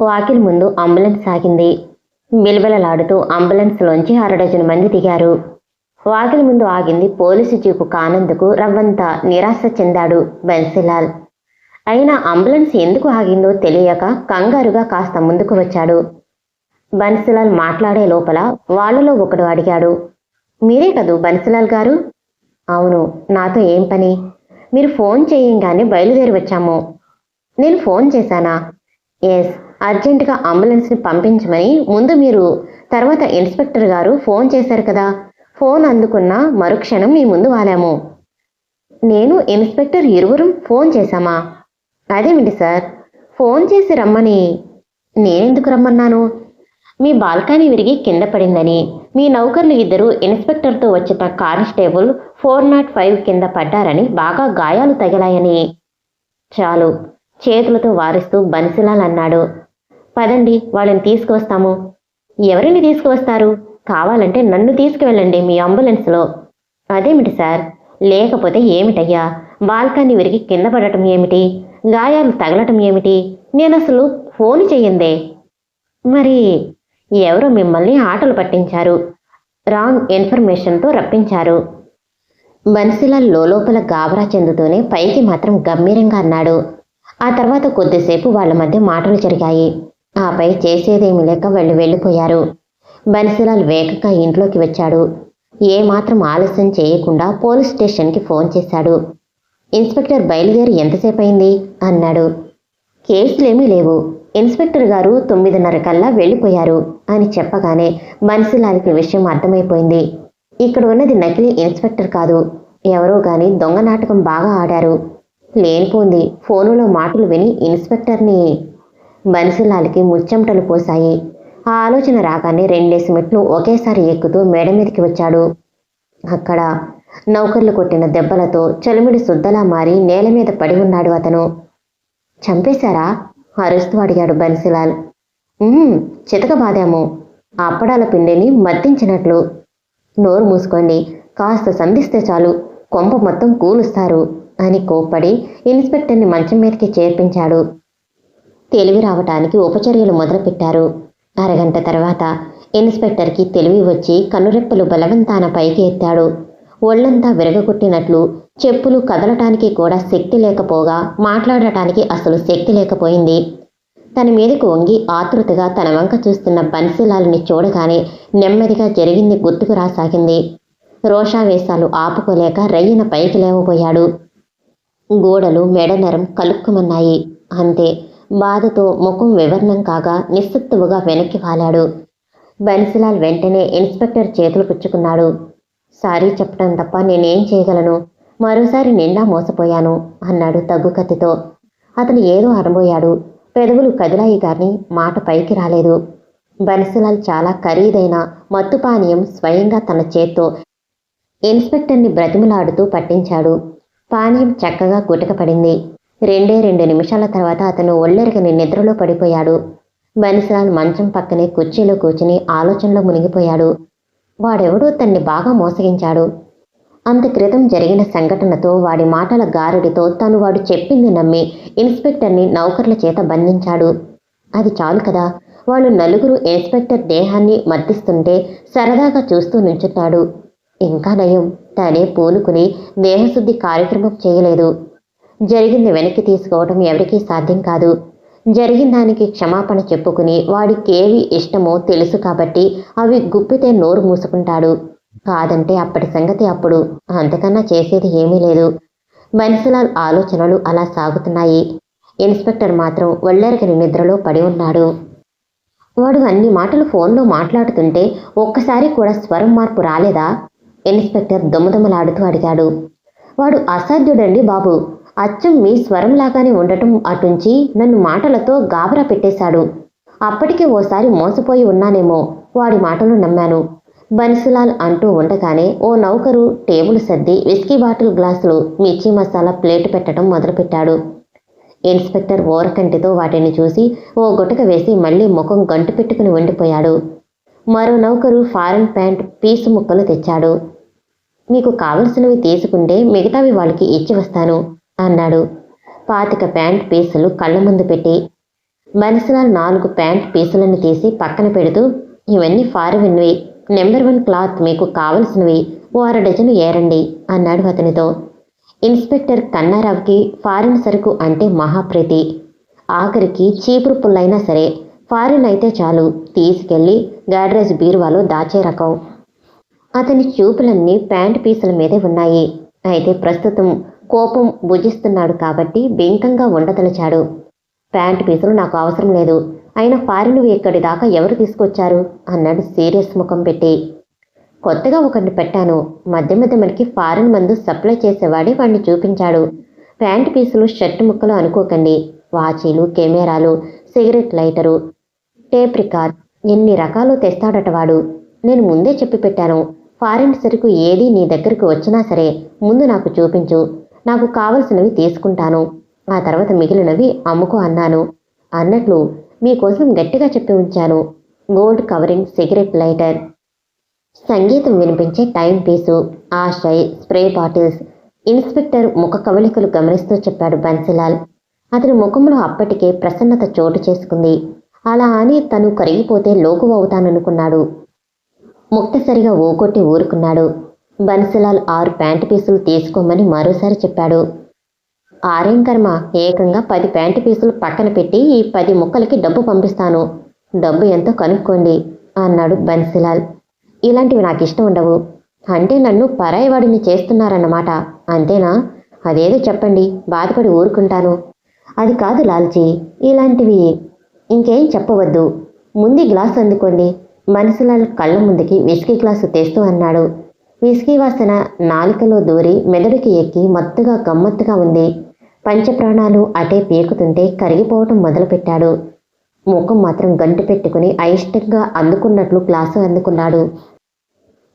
వాకిలి ముందు అంబులెన్స్ సాగింది. బిలబిలలాడుతూ అంబులెన్స్లోంచి అరడజను మంది దిగారు. వాకిలి ముందు ఆగింది పోలీసు జీపు కానందుకు రవ్వంత నిరాశ చెందాడు బన్సీలాల్. అయినా అంబులెన్స్ ఎందుకు ఆగిందో తెలియక కంగారుగా కాస్త ముందుకు వచ్చాడు. బన్సీలాల్ మాట్లాడే లోపల వాళ్ళలో ఒకడు అడిగాడు మీరే కదూ బన్సీలాల్ గారు? అవును నాతో ఏం పని? మీరు ఫోన్ చేయంగానే బయలుదేరి వచ్చాము. నేను ఫోన్ చేశానా? ఎస్ అర్జెంటుగా అంబులెన్స్ని పంపించమని ముందు మీరు తర్వాత ఇన్స్పెక్టర్ గారు ఫోన్ చేశారు కదా. ఫోన్ అందుకున్న మరుక్షణం మీ ముందు వాలాము. నేను ఇన్స్పెక్టర్ ఇరువురం ఫోన్ చేశామా? అదేమిటి సార్? ఫోన్ చేసి రమ్మని. నేనెందుకు రమ్మన్నాను? మీ బాల్కనీ విరిగి కింద పడిందని. మీ నౌకర్లు ఇద్దరు ఇన్స్పెక్టర్తో వచ్చిన కానిస్టేబుల్ ఫోర్ నాట్ ఫైవ్ కింద పడ్డారని బాగా గాయాలు తగిలాయని. చాలు. చేతులతో వారిస్తూ బన్సిలాల్ అన్నాడు. పదండి వాళ్ళని తీసుకువస్తాము. ఎవరిని తీసుకువస్తారు? కావాలంటే నన్ను తీసుకువెళ్ళండి మీ అంబులెన్స్లో. అదేమిటి సార్? లేకపోతే ఏమిటయ్యా? బాల్కనీ విరిగి కింద పడటం ఏమిటి? గాయాలు తగలటం ఏమిటి? నేను అసలు ఫోన్ చెయ్యిందే మరి ఎవరో మిమ్మల్ని ఆటలు పట్టించారు. రాంగ్ ఇన్ఫర్మేషన్తో రప్పించారు. బన్సిలాల్ లోపల గాబరా చెందుతూనే పైకి మాత్రం గంభీరంగా అన్నాడు. ఆ తర్వాత కొద్దిసేపు వాళ్ళ మధ్య మాటలు జరిగాయి. ఆపై చేసేదేమీ లేక వెళ్ళి వెళ్ళిపోయారు. బన్సిలాల్ వేగంగా ఇంట్లోకి వచ్చాడు. ఏమాత్రం ఆలస్యం చేయకుండా పోలీస్ స్టేషన్కి ఫోన్ చేశాడు. ఇన్స్పెక్టర్ బయలుదేరి ఎంతసేపు అయింది అన్నాడు. కేసులేమీ లేవు. ఇన్స్పెక్టర్ గారు తొమ్మిదిన్నర కల్లా వెళ్ళిపోయారు అని చెప్పగానే బన్సీలాల్కి విషయం అర్థమైపోయింది. ఇక్కడ ఉన్నది నకిలీ ఇన్స్పెక్టర్ కాదు. ఎవరో గాని దొంగ నాటకం బాగా ఆడారు. లేనిపోంది. ఫోనులో మాటలు విని ఇన్స్పెక్టర్ని బన్సిలాల్కి ముచ్చెమటలు పోశాయి. ఆ ఆలోచన రాగానే రెండేసి మెట్లు ఒకేసారి ఎక్కుతూ మేడ మీదకి వచ్చాడు. అక్కడ నౌకర్లు కొట్టిన దెబ్బలతో చలిమిడి శుద్ధలా మారి నేల మీద పడి ఉన్నాడు అతను. చంపేశారా? అరుస్తూ అడిగాడు బన్సిలాల్ "ఉమ్, చితకబాదాము అప్పడాల పిండిని మద్దించినట్లు నోరు మూసుకోండి కాస్త సంధిస్తే చాలు కొంప మొత్తం కూలుస్తారు అని కోప్పడి ఇన్స్పెక్టర్ని మంచం మీదకి చేర్పించాడు. తెలివి రావటానికి ఉపచర్యలు మొదలుపెట్టారు. అరగంట తర్వాత ఇన్స్పెక్టర్కి తెలివి వచ్చి కనురెప్పలు బలవంతాన పైకి ఎత్తాడు. ఒళ్ళంతా విరగగొట్టినట్లు చెప్పులు కదలటానికి కూడా శక్తి లేకపోగా మాట్లాడటానికి అసలు శక్తి లేకపోయింది. తన మీదకు వంగి ఆతృతగా తన వంక చూస్తున్న బన్సీలాల్ని చూడగానే నెమ్మదిగా జరిగింది గుర్తుకు రాసాగింది. రోషావేశాలు ఆపుకోలేక రయ్యన పైకి లేవబోయాడు. గోడలు మెడనరం కలుక్కుమన్నాయి. అంతే బాధతో ముఖం వివర్ణం కాగా నిస్సత్తువుగా వెనక్కి వాలాడు. బన్సిలాల్ వెంటనే ఇన్స్పెక్టర్ చేతులు పుచ్చుకున్నాడు. సారీ చెప్పడం తప్ప నేనేం చేయగలను? మరోసారి నిండా మోసపోయాను అన్నాడు తగ్గు కత్తితో. అతను ఏదో అనబోయాడు పెదవులు కదిలాయి గాని మాట పైకి రాలేదు. బన్సిలాల్ చాలా ఖరీదైన మత్తు పానీయం స్వయంగా తన చేత్తో ఇన్స్పెక్టర్ని బ్రతిమలాడుతూ పట్టించాడు. పానీయం చక్కగా గుటకపడింది. రెండే రెండు నిమిషాల తర్వాత అతను ఒళ్ళెరగని నిద్రలో పడిపోయాడు. బన్సిలాల్ మంచం పక్కనే కుర్చీలో కూర్చుని ఆలోచనలో మునిగిపోయాడు. వాడెవడో తన్ని బాగా మోసగించాడు. అంత క్రితం జరిగిన సంఘటనతో వాడి మాటల గారడితో తను వాడు చెప్పింది నమ్మి ఇన్స్పెక్టర్ని నౌకర్ల చేత బంధించాడు. అది చాలు కదా. వాళ్ళు నలుగురు ఇన్స్పెక్టర్ దేహాన్ని మర్దిస్తుంటే సరదాగా చూస్తూ నుంచున్నాడు. ఇంకా నయం. తనే పూనుకుని దేహశుద్ధి కార్యక్రమం చేయలేదు. జరిగింది వెనక్కి తీసుకోవడం ఎవరికీ సాధ్యం కాదు. జరిగిన దానికి క్షమాపణ చెప్పుకుని వాడికి ఏవి ఇష్టమో తెలుసు కాబట్టి అవి గుప్పితే నోరు మూసుకుంటాడు. కాదంటే అప్పటి సంగతి అప్పుడు. అంతకన్నా చేసేది ఏమీ లేదు. బన్సిలాల్ ఆలోచనలు అలా సాగుతున్నాయి. ఇన్స్పెక్టర్ మాత్రం ఒళ్ళరికని నిద్రలో పడి ఉన్నాడు. వాడు అన్ని మాటలు ఫోన్లో మాట్లాడుతుంటే ఒక్కసారి కూడా స్వరం మార్పు రాలేదా? ఇన్స్పెక్టర్ దుమదుమలాడుతూ అడిగాడు. వాడు అసాధ్యుడండి బాబు. అచ్చం మీ స్వరంలాగానే ఉండటం అటుంచి నన్ను మాటలతో గాబరా పెట్టేశాడు. అప్పటికే ఓసారి మోసపోయి ఉన్నానేమో వాడి మాటలు నమ్మాను. బన్సిలాల్ అంటూ ఉండగానే ఓ నౌకరు టేబుల్ సర్ది విస్కీ బాటిల్ గ్లాసులు మిర్చి మసాలా ప్లేట్ పెట్టడం మొదలుపెట్టాడు. ఇన్స్పెక్టర్ ఓరకంటితో వాటిని చూసి ఓ గుటక వేసి మళ్ళీ ముఖం గంటు పెట్టుకుని ఉండిపోయాడు. మరో నౌకరు ఫారెన్ ప్యాంట్ పీసు ముక్కలు తెచ్చాడు. మీకు కావలసినవి తీసుకుంటే మిగతావి వాళ్ళకి ఇచ్చి వస్తాను. అన్నాడు. పాతిక ప్యాంట్ పీసులు కళ్ళ ముందు పెట్టి బన్సిలాల్ నాలుగు ప్యాంట్ పీసులను తీసి పక్కన పెడుతూ ఇవన్నీ ఫారిన్వి నెంబర్ వన్ క్లాత్ మీకు కావలసినవి. ఓ అర డజను ఏరండి అన్నాడు అతనితో. ఇన్స్పెక్టర్ కన్నారావుకి ఫారిన్ సరుకు అంటే మహాప్రీతి. ఆఖరికి చీపురు పుల్లైనా సరే ఫారిన్ అయితే చాలు. తీసుకెళ్ళి గాడ్రేజ్ బీరువాలో దాచే రకం. అతని చూపులన్నీ ప్యాంట్ పీసుల మీదే ఉన్నాయి. అయితే ప్రస్తుతం కోపం భుజిస్తున్నాడు కాబట్టి బెంకంగా ఉండదలిచాడు ప్యాంట్ పీసులు నాకు అవసరం లేదు. అయినా ఫారిన్ ఇక్కడి దాకా ఎవరు తీసుకొచ్చారు? అన్నాడు సీరియస్ ముఖం పెట్టి. కొత్తగా ఒకరిని పెట్టాను. మధ్య మధ్య మనకి ఫారిన్ మందు సప్లై చేసేవాడే వాడిని చూపించాడు. ప్యాంట్ పీసులు షర్ట్ ముక్కలు అనుకోకండి. వాచీలు కెమెరాలు సిగరెట్ లైటరు టేప్ రికార్డ్ ఎన్ని రకాలు తెస్తాడట వాడు. నేను ముందే చెప్పి పెట్టాను. ఫారిన్ సరుకు ఏది నీ దగ్గరకు వచ్చినా సరే ముందు నాకు చూపించు. నాకు కావలసినవి తీసుకుంటాను. ఆ తర్వాత మిగిలినవి అమ్ముకో అన్నాను. అన్నట్లు మీకోసం గట్టిగా చెప్పి ఉంచాను. Gold covering cigarette lighter. సంగీతం వినిపించే టైం పీసు ఆశయ్ స్ప్రే బాటిల్స్. ఇన్స్పెక్టర్ ముఖ కవలికలు గమనిస్తూ చెప్పాడు బన్సిలాల్. అతని ముఖంలో అప్పటికే ప్రసన్నత చోటు చేసుకుంది. అలా అని తను కరిగిపోతే లోకువవుతాననుకున్నాడు. ముక్తసరిగా ఊకొట్టి ఊరుకున్నాడు. బన్సిలాల్ ఆరు ప్యాంటు పీసులు తీసుకోమని మరోసారి చెప్పాడు. ఆరేం కర్మ? ఏకంగా పది ప్యాంటు పీసులు పక్కన పెట్టి ఈ పది ముక్కలకి డబ్బు పంపిస్తాను. డబ్బు ఎంతో కనుక్కోండి అన్నాడు బన్సిలాల్. ఇలాంటివి నాకు ఇష్టం ఉండవు. అంటే నన్ను పరాయివాడిని చేస్తున్నారన్నమాట. అంతేనా? అదేదో చెప్పండి బాధపడి ఊరుకుంటాను. అది కాదు లాల్జీ ఇలాంటివి ఇంకేం చెప్పవద్దు. ముందు గ్లాస్ అందుకోండి. బన్సిలాల్ కళ్ళ ముందుకి విస్కీ గ్లాసు తెస్తూ అన్నాడు. విసికి వాసన నాలుకలో దూరి మెదడుకి ఎక్కి మత్తుగా గమ్మత్తుగా ఉంది. పంచప్రాణాలు అటే పీకుతుంటే కరిగిపోవటం మొదలుపెట్టాడు. ముఖం మాత్రం గంటు పెట్టుకుని అయిష్టంగా అందుకున్నట్లు గ్లాసు అందుకున్నాడు.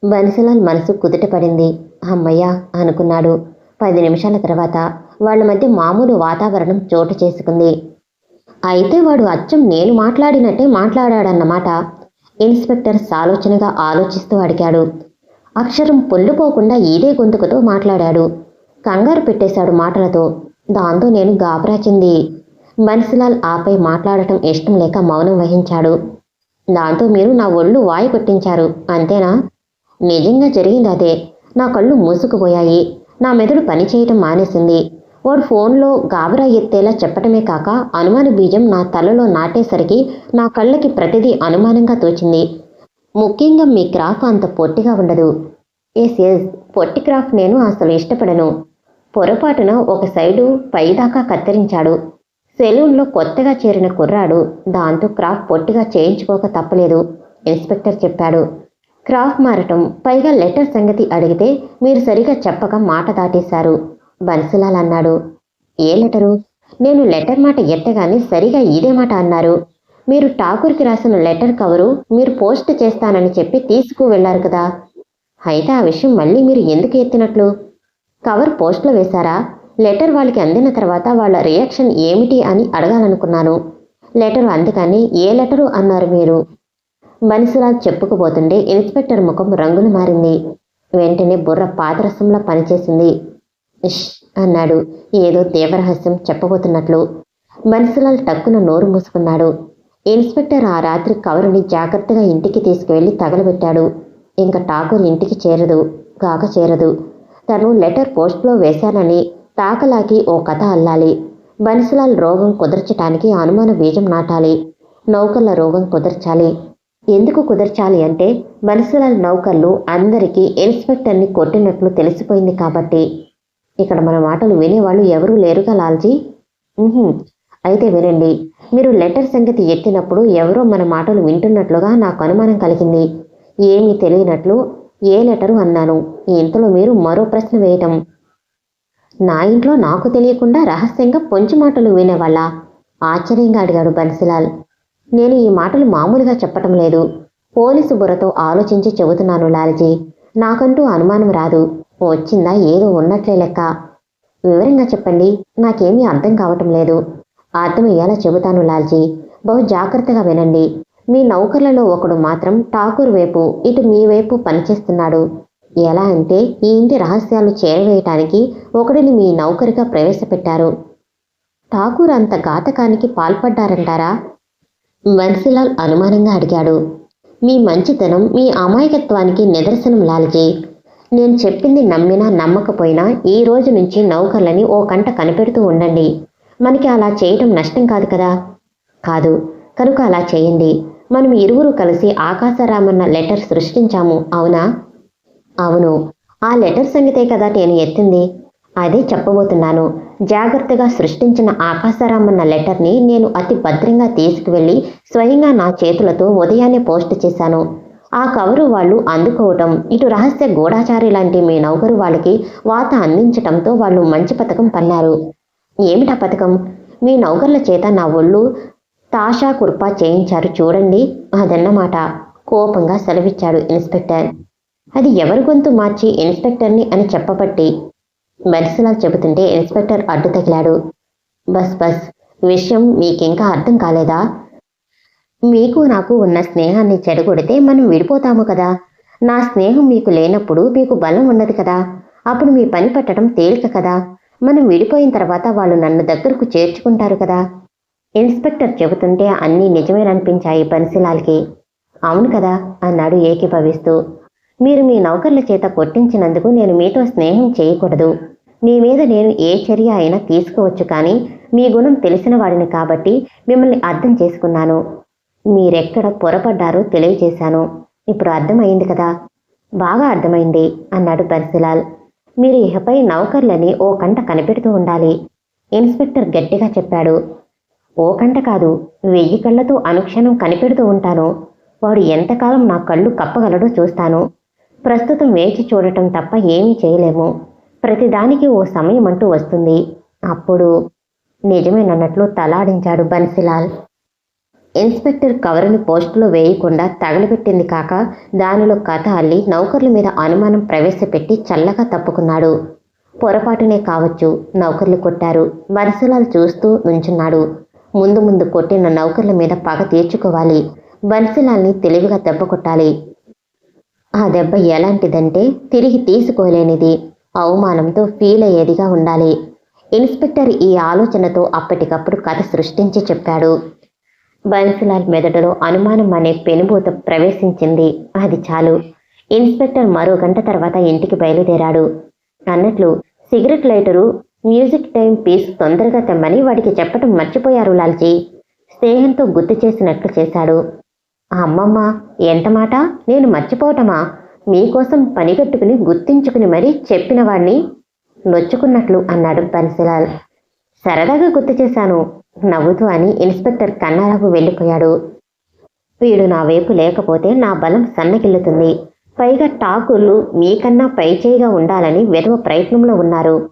బన్సిలాల్ మనసు కుదుట పడింది. అమ్మయ్యా అనుకున్నాడు. పది నిమిషాల తర్వాత వాళ్ళ మధ్య మామూలు వాతావరణం చోటు చేసుకుంది. అయితే వాడు అచ్చం నేను మాట్లాడినట్టే మాట్లాడాడన్నమాట. ఇన్స్పెక్టర్ సాలోచనగా ఆలోచిస్తూ అడిగాడు. అక్షరం పొల్లుపోకుండా ఇదే గొంతుకుతో మాట్లాడాడు. కంగారు పెట్టేశాడు మాటలతో. దాంతో నేను గాబరాచింది. బన్సిలాల్ ఆపై మాట్లాడటం ఇష్టం లేక మౌనం వహించాడు. దాంతో మీరు నా ఒళ్ళు వాయి కొట్టించారు అంతేనా? నిజంగా జరిగింది అదే. నా కళ్ళు మూసుకుపోయాయి. నా మెదడు పనిచేయటం మానేసింది. వాడు ఫోన్లో గాబరా ఎత్తేలా చెప్పటమే కాక అనుమాన బీజం నా తలలో నాటేసరికి నా కళ్ళకి ప్రతిదీ అనుమానంగా తోచింది. ముఖ్యంగా మీ క్రాఫ్ అంత పొట్టిగా ఉండదు. ఎస్ ఎస్ పొట్టి క్రాఫ్ నేను అసలు ఇష్టపడను. పొరపాటున ఒక సైడు పైదాకా కత్తిరించాడు. సెలూన్లో కొత్తగా చేరిన కుర్రాడు దాంతో క్రాఫ్ పొట్టిగా చేయించుకోక తప్పలేదు ఇన్స్పెక్టర్ చెప్పాడు. క్రాఫ్ మారటం పైగా లెటర్ సంగతి అడిగితే మీరు సరిగా చెప్పక మాట దాటేశారు బన్సులాల్ అన్నాడు ఏ లెటరు? నేను లెటర్ మాట ఎట్టగానే సరిగా ఇదే మాట అన్నారు. మీరు ఠాకూర్కి రాసిన లెటర్ కవరు మీరు పోస్ట్ చేస్తానని చెప్పి తీసుకు వెళ్ళారు కదా. అయితే ఆ విషయం మళ్ళీ మీరు ఎందుకు ఎత్తినట్లు? కవర్ పోస్ట్లో వేశారా? లెటర్ వాళ్ళకి అందిన తర్వాత వాళ్ళ రియాక్షన్ ఏమిటి అని అడగాలనుకున్నాను. లెటర్ అందుకని ఏ లెటరు అన్నారు మీరు? బన్సిలాల్ చెప్పుకుపోతుండే ఇన్స్పెక్టర్ ముఖం రంగులు మారింది. వెంటనే బుర్ర పాదరసంలో పనిచేసింది. ఇష్ అన్నాడు. ఏదో దేవరహస్యం చెప్పబోతున్నట్లు. బన్సిలాల్ టక్కున నోరు మూసుకున్నాడు. ఇన్స్పెక్టర్ ఆ రాత్రి కవరుని జాగ్రత్తగా ఇంటికి తీసుకువెళ్ళి తగలబెట్టాడు. ఇంకా ఠాకూర్ ఇంటికి చేరదు కాక చేరదు. తను లెటర్ పోస్ట్లో వేశానని తాకలాకి ఓ కథ అల్లాలి. బన్సులాల్ రోగం కుదర్చటానికి అనుమాన బీజం నాటాలి. నౌకర్ల రోగం కుదర్చాలి. ఎందుకు కుదర్చాలి అంటే బన్సులాల్ నౌకర్లు అందరికీ ఇన్స్పెక్టర్ని కొట్టినట్లు తెలిసిపోయింది కాబట్టి. ఇక్కడ మన మాటలు వినేవాళ్ళు ఎవరూ లేరుగా లాల్జీ? అయితే వినండి మీరు లెటర్ సంగతి ఎత్తినప్పుడు ఎవరో మన మాటలు వింటున్నట్లుగా నాకు అనుమానం కలిగింది. ఏమీ తెలియనట్లు ఏ లెటరు అన్నాను. ఇంతలో మీరు మరో ప్రశ్న వేయటం. నా ఇంట్లో నాకు తెలియకుండా రహస్యంగా పొంచి మాటలు వినేవాళ్ళ? ఆశ్చర్యంగా అడిగాడు బన్సిలాల్. నేను ఈ మాటలు మామూలుగా చెప్పటం లేదు. పోలీసు బుర్రతో ఆలోచించి చెబుతున్నాను లాల్జీ. నాకంటూ అనుమానం రాదు. వచ్చిందా ఏదో ఉన్నట్లే లెక్క. వివరంగా చెప్పండి. నాకేమీ అర్థం కావటం లేదు. అర్థమయ్యేలా చెబుతాను లాల్జీ. బహు జాగ్రత్తగా వినండి. మీ నౌకర్లలో ఒకడు మాత్రం ఠాకూర్ వైపు ఇటు మీ వైపు పనిచేస్తున్నాడు. ఎలా అంటే ఈ ఇంటి రహస్యాలు చేరవేయటానికి ఒకడిని మీ నౌకరిగా ప్రవేశపెట్టారు. ఠాకూర్ అంత ఘాతకానికి పాల్పడ్డారంటారా? బన్సీలాల్ అనుమానంగా అడిగాడు. మీ మంచితనం మీ అమాయకత్వానికి నిదర్శనం లాల్జీ. నేను చెప్పింది నమ్మినా నమ్మకపోయినా ఈ రోజు నుంచి నౌకర్లని ఓ కంట కనిపెడుతూ ఉండండి. మనకి అలా చేయటం నష్టం కాదు కదా? కాదు. కనుక అలా చేయండి. మనం ఇరువురు కలిసి ఆకాశరామన్న లెటర్ సృష్టించాము అవునా? అవును. ఆ లెటర్ సంగతే కదా నేను ఎత్తింది? అదే చెప్పబోతున్నాను. జాగ్రత్తగా సృష్టించిన ఆకాశరామన్న లెటర్ని నేను అతి భద్రంగా తీసుకువెళ్ళి స్వయంగా నా చేతులతో ఉదయాన్నే పోస్ట్ చేశాను. ఆ కవరు వాళ్ళు అందుకోవటం ఇటు రహస్య గూఢాచారి లాంటి మీ నౌకరు వాళ్ళకి వాత అందించటంతో వాళ్ళు మంచి పథకం పన్నారు. ఏమిటా పథకం? మీ నౌకర్ల చేత నా ఒళ్ళు తాషా కుర్పా చేయించారు చూడండి అదన్నమాట. కోపంగా సెలవిచ్చాడు ఇన్స్పెక్టర్. అది ఎవరి గొంతు మార్చి ఇన్స్పెక్టర్ని అని చెప్పబట్టి? బరిసలాల్ చెబుతుంటే ఇన్స్పెక్టర్ అడ్డు తగిలాడు. బస్ బస్. విషయం మీకింకా అర్థం కాలేదా? మీకు నాకు ఉన్న స్నేహాన్ని చెడగొడితే మనం విడిపోతాము కదా. నా స్నేహం మీకు లేనప్పుడు మీకు బలం ఉన్నది కదా. అప్పుడు మీ పని పట్టడం తేలిక కదా. మనం విడిపోయిన తర్వాత వాళ్ళు నన్ను దగ్గరకు చేర్చుకుంటారు కదా. ఇన్స్పెక్టర్ చెబుతుంటే అన్నీ నిజమేననిపించాయి బన్సిలాల్కి. అవును కదా అన్నాడు ఏకీభవిస్తూ. మీరు మీ నౌకర్ల చేత కొట్టించినందుకు నేను మీతో స్నేహం చేయకూడదు. మీ మీద నేను ఏ చర్య అయినా తీసుకోవచ్చు కానీ మీ గుణం తెలిసిన వాడిని కాబట్టి మిమ్మల్ని అర్థం చేసుకున్నాను. మీరెక్కడ పొరపడ్డారో తెలియజేశాను. ఇప్పుడు అర్థమైంది కదా. బాగా అర్థమైంది అన్నాడు బన్సిలాల్. మీరు ఇకపై నౌకర్లని ఓ కంట కనిపెడుతూ ఉండాలి ఇన్స్పెక్టర్ గట్టిగా చెప్పాడు. ఓ కంట కాదు వెయ్యి కళ్ళతో అనుక్షణం కనిపెడుతూ ఉంటాను. వాడు ఎంతకాలం నా కళ్ళు కప్పగలడో చూస్తాను. ప్రస్తుతం వేచి చూడటం తప్ప ఏమీ చేయలేము. ప్రతిదానికి ఓ సమయం అంటూ వస్తుంది. అప్పుడు నిజమేనన్నట్లు తలాడించాడు బన్సిలాల్. ఇన్స్పెక్టర్ కవర్ని పోస్టులో వేయకుండా తగలబెట్టింది కాక దానిలో కథ అల్లి నౌకర్ల మీద అనుమానం ప్రవేశపెట్టి చల్లగా తప్పుకున్నాడు. పొరపాటునే కావచ్చు నౌకర్లు కొట్టారు బన్సలాల్ చూస్తూ నుంచున్నాడు. ముందు ముందు కొట్టిన నౌకర్ల మీద పగ తీర్చుకోవాలి బన్సిలాల్ని తెలివిగా దెబ్బ కొట్టాలి. ఆ దెబ్బ ఎలాంటిదంటే తిరిగి తీసుకోలేనిది అవమానంతో ఫీల్ అయ్యేదిగా ఉండాలి. ఇన్స్పెక్టర్ ఈ ఆలోచనతో అప్పటికప్పుడు కథ సృష్టించి చెప్పాడు. బన్సులాల్ మెదడులో అనుమానం అనే పెనుభూత ప్రవేశించింది. అది చాలు. ఇన్స్పెక్టర్ మరో గంట తర్వాత ఇంటికి బయలుదేరాడు. అన్నట్లు cigarette lighter music time piece తొందరగా తెమ్మని వాడికి చెప్పటం మర్చిపోయారు లాల్జీ. స్నేహంతో గుర్తు చేసినట్లు చేశాడు. అమ్మమ్మ ఎంత మాట? నేను మర్చిపోవటమా? మీకోసం పనిగట్టుకుని గుర్తించుకుని మరీ చెప్పిన వాడిని నొచ్చుకున్నట్లు అన్నాడు బన్సిలాల్. సరదాగా గుర్తు చేశాను. నవ్వుతూ అని ఇన్స్పెక్టర్ కన్నాలకు వెళ్ళిపోయాడు. వీడు నా వైపు లేకపోతే నా బలం సన్నగిల్లుతుంది. పైగా ఠాకూర్లు మీకన్నా పైచేయిగా ఉండాలని వెధవ ప్రయత్నంలో ఉన్నారు.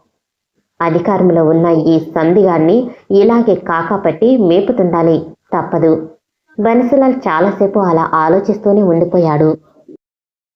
అధికారంలో ఉన్న ఈ సంధిగాన్ని ఇలాగే కాకాపట్టి మేపుతుండాలి తప్పదు. బన్సిలాల్ చాలాసేపు అలా ఆలోచిస్తూనే ఉండిపోయాడు.